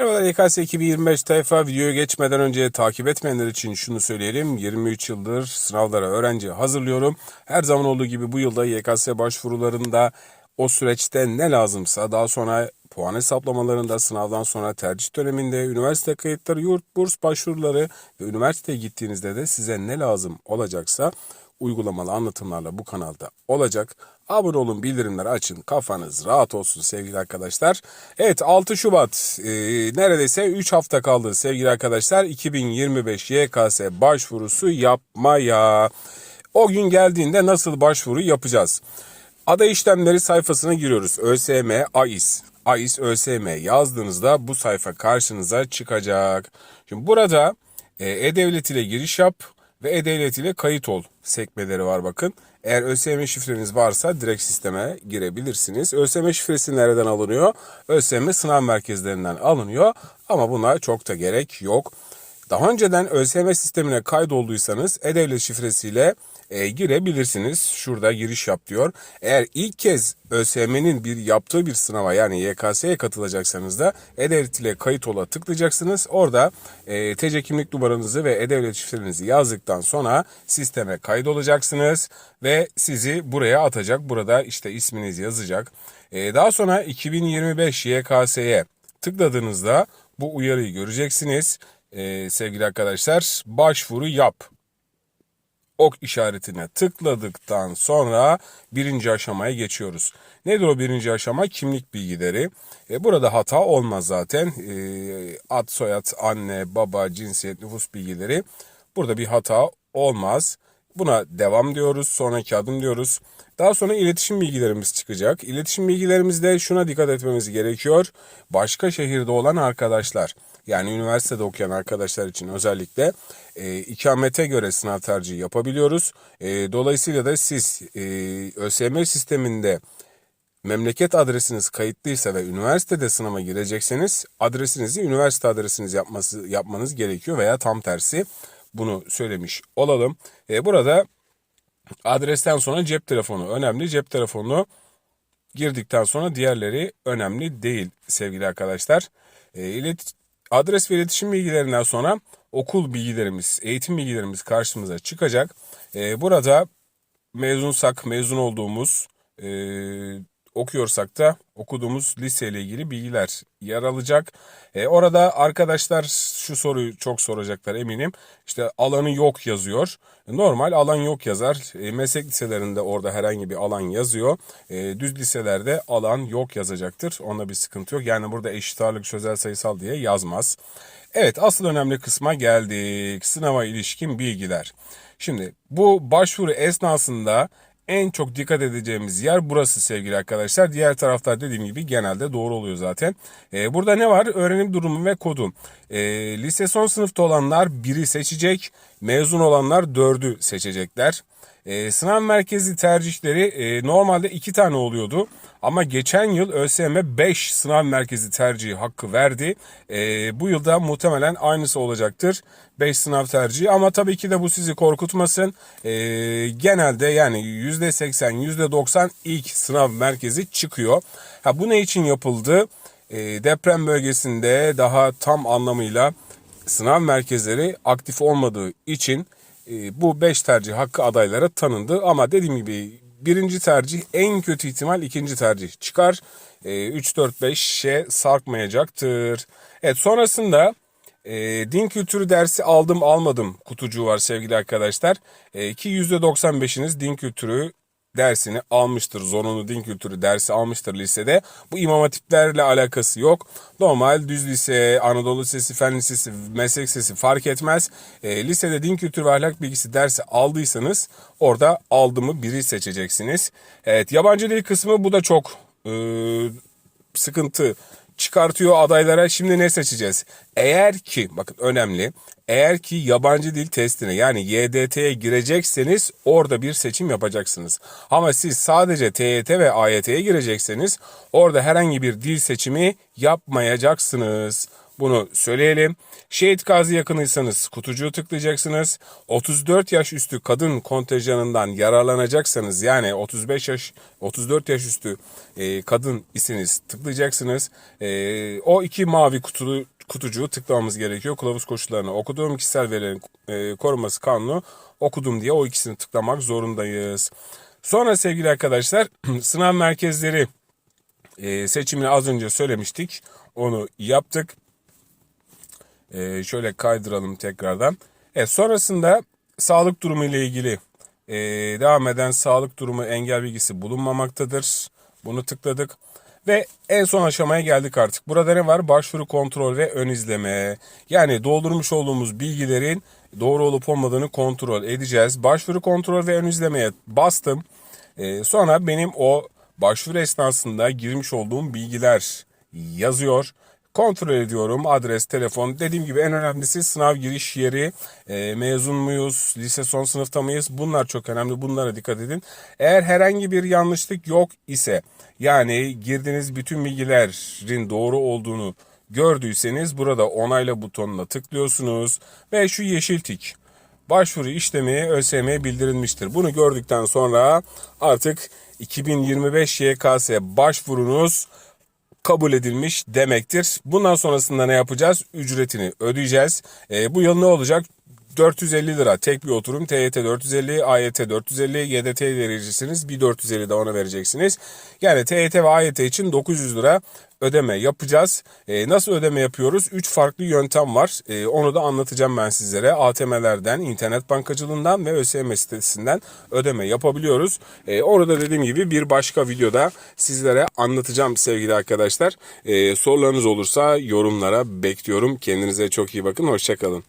Merhabalar YKS 2025 tayfa videoya geçmeden önce takip etmeyenler için şunu söyleyelim. 23 yıldır sınavlara öğrenci hazırlıyorum. Her zaman olduğu gibi bu yılda YKS başvurularında o süreçte ne lazımsa daha sonra puan hesaplamalarında sınavdan sonra tercih döneminde üniversite kayıtları, yurt burs başvuruları ve üniversiteye gittiğinizde de size ne lazım olacaksa uygulamalı anlatımlarla bu kanalda olacak. Abone olun, bildirimleri açın. Kafanız rahat olsun sevgili arkadaşlar. Evet 6 Şubat e, neredeyse 3 hafta kaldı sevgili arkadaşlar. 2025 YKS başvurusu yapmaya. O gün geldiğinde nasıl başvuru yapacağız? Aday işlemleri sayfasına giriyoruz. ÖSYM AİS. AİS ÖSYM yazdığınızda bu sayfa karşınıza çıkacak. Şimdi burada e, E-Devlet ile giriş yap ve E-Devlet ile kayıt ol sekmeleri var bakın. Eğer ÖSYM şifreniz varsa direkt sisteme girebilirsiniz. ÖSYM şifresi nereden alınıyor? ÖSYM sınav merkezlerinden alınıyor ama buna çok da gerek yok. Daha önceden ÖSYM sistemine kaydolduysanız E-Devlet şifresiyle e, girebilirsiniz. Şurada giriş yap diyor. Eğer ilk kez ÖSYM'nin bir yaptığı bir sınava yani YKS'ye katılacaksanız da E-Devlet ile kayıt ola tıklayacaksınız. Orada e, TC kimlik numaranızı ve E-Devlet şifrenizi yazdıktan sonra sisteme kaydolacaksınız ve sizi buraya atacak. Burada işte isminiz yazacak. E, daha sonra 2025 YKS'ye tıkladığınızda bu uyarıyı göreceksiniz. E, sevgili arkadaşlar başvuru yap ok işaretine tıkladıktan sonra birinci aşamaya geçiyoruz. Nedir o birinci aşama? Kimlik bilgileri. E, burada hata olmaz zaten. E, ad, soyad, anne, baba, cinsiyet, nüfus bilgileri. Burada bir hata olmaz. Buna devam diyoruz. Sonraki adım diyoruz. Daha sonra iletişim bilgilerimiz çıkacak. İletişim bilgilerimizde şuna dikkat etmemiz gerekiyor. Başka şehirde olan arkadaşlar yani üniversitede okuyan arkadaşlar için özellikle e, ikamete göre sınav tercihi yapabiliyoruz. E, dolayısıyla da siz e, ÖSYM sisteminde memleket adresiniz kayıtlıysa ve üniversitede sınava girecekseniz adresinizi üniversite adresiniz yapması yapmanız gerekiyor veya tam tersi bunu söylemiş olalım. E, burada adresten sonra cep telefonu önemli. Cep telefonu girdikten sonra diğerleri önemli değil sevgili arkadaşlar. E, ilet adres ve iletişim bilgilerinden sonra okul bilgilerimiz, eğitim bilgilerimiz karşımıza çıkacak. E, burada mezunsak, mezun olduğumuz, e, okuyorsak da okuduğumuz liseyle ilgili bilgiler yer alacak. E, orada arkadaşlar şu soruyu çok soracaklar eminim. İşte alanı yok yazıyor. Normal alan yok yazar. E, meslek liselerinde orada herhangi bir alan yazıyor. E, düz liselerde alan yok yazacaktır. Onda bir sıkıntı yok. Yani burada eşit ağırlık sözel sayısal diye yazmaz. Evet asıl önemli kısma geldik. Sınava ilişkin bilgiler. Şimdi bu başvuru esnasında en çok dikkat edeceğimiz yer burası sevgili arkadaşlar. Diğer taraflar dediğim gibi genelde doğru oluyor zaten. Ee, burada ne var? Öğrenim durumu ve kodu. Ee, lise son sınıfta olanlar biri seçecek. Mezun olanlar 4'ü seçecekler. E, sınav merkezi tercihleri e, normalde 2 tane oluyordu. Ama geçen yıl ÖSYM 5 sınav merkezi tercihi hakkı verdi. E, bu yılda muhtemelen aynısı olacaktır. 5 sınav tercihi ama tabii ki de bu sizi korkutmasın. E, genelde yani %80 %90 ilk sınav merkezi çıkıyor. Ha, bu ne için yapıldı? E, deprem bölgesinde daha tam anlamıyla sınav merkezleri aktif olmadığı için bu 5 tercih hakkı adaylara tanındı. Ama dediğim gibi birinci tercih en kötü ihtimal ikinci tercih çıkar. 3, 4, 5'e sarkmayacaktır. Evet sonrasında e, din kültürü dersi aldım almadım kutucuğu var sevgili arkadaşlar. E, ki %95'iniz din kültürü dersini almıştır. Zorunlu din kültürü dersi almıştır lisede. Bu imam hatiplerle alakası yok. Normal düz lise, Anadolu Lisesi, Fen Lisesi, Meslek Lisesi fark etmez. E, lisede din kültürü ve ahlak bilgisi dersi aldıysanız orada aldımı biri seçeceksiniz. Evet yabancı dil kısmı bu da çok e, sıkıntı çıkartıyor adaylara. Şimdi ne seçeceğiz? Eğer ki bakın önemli. Eğer ki yabancı dil testine yani YDT'ye girecekseniz orada bir seçim yapacaksınız. Ama siz sadece TYT ve AYT'ye girecekseniz orada herhangi bir dil seçimi yapmayacaksınız. Bunu söyleyelim. Şehit Gazi yakınıysanız kutucuğu tıklayacaksınız. 34 yaş üstü kadın kontenjanından yararlanacaksanız yani 35 yaş 34 yaş üstü e, kadın iseniz tıklayacaksınız. E, o iki mavi kutulu kutucuğu tıklamamız gerekiyor. Kılavuz koşullarını okuduğum kişisel verilerin e, korunması kanunu okudum diye o ikisini tıklamak zorundayız. Sonra sevgili arkadaşlar sınav merkezleri e, seçimini az önce söylemiştik. Onu yaptık. E, şöyle kaydıralım tekrardan. Evet, sonrasında sağlık durumu ile ilgili e, devam eden sağlık durumu engel bilgisi bulunmamaktadır. Bunu tıkladık. Ve en son aşamaya geldik artık. Burada ne var? Başvuru kontrol ve ön izleme. Yani doldurmuş olduğumuz bilgilerin doğru olup olmadığını kontrol edeceğiz. Başvuru kontrol ve ön izlemeye bastım. Ee, sonra benim o başvuru esnasında girmiş olduğum bilgiler yazıyor. Kontrol ediyorum adres, telefon. Dediğim gibi en önemlisi sınav giriş yeri. E, mezun muyuz, lise son sınıfta mıyız? Bunlar çok önemli. Bunlara dikkat edin. Eğer herhangi bir yanlışlık yok ise yani girdiğiniz bütün bilgilerin doğru olduğunu gördüyseniz burada onayla butonuna tıklıyorsunuz ve şu yeşil tik başvuru işlemi ÖSYM'ye bildirilmiştir. Bunu gördükten sonra artık 2025 YKS başvurunuz kabul edilmiş demektir. Bundan sonrasında ne yapacağız? Ücretini ödeyeceğiz. E, bu yıl ne olacak? 450 lira tek bir oturum TYT 450, AYT 450, YDT vereceksiniz. Bir 450 de ona vereceksiniz. Yani TYT ve AYT için 900 lira ödeme yapacağız. E, nasıl ödeme yapıyoruz? 3 farklı yöntem var. E, onu da anlatacağım ben sizlere. ATM'lerden, internet bankacılığından ve ÖSYM sitesinden ödeme yapabiliyoruz. E, orada dediğim gibi bir başka videoda sizlere anlatacağım sevgili arkadaşlar. E, sorularınız olursa yorumlara bekliyorum. Kendinize çok iyi bakın. Hoşçakalın.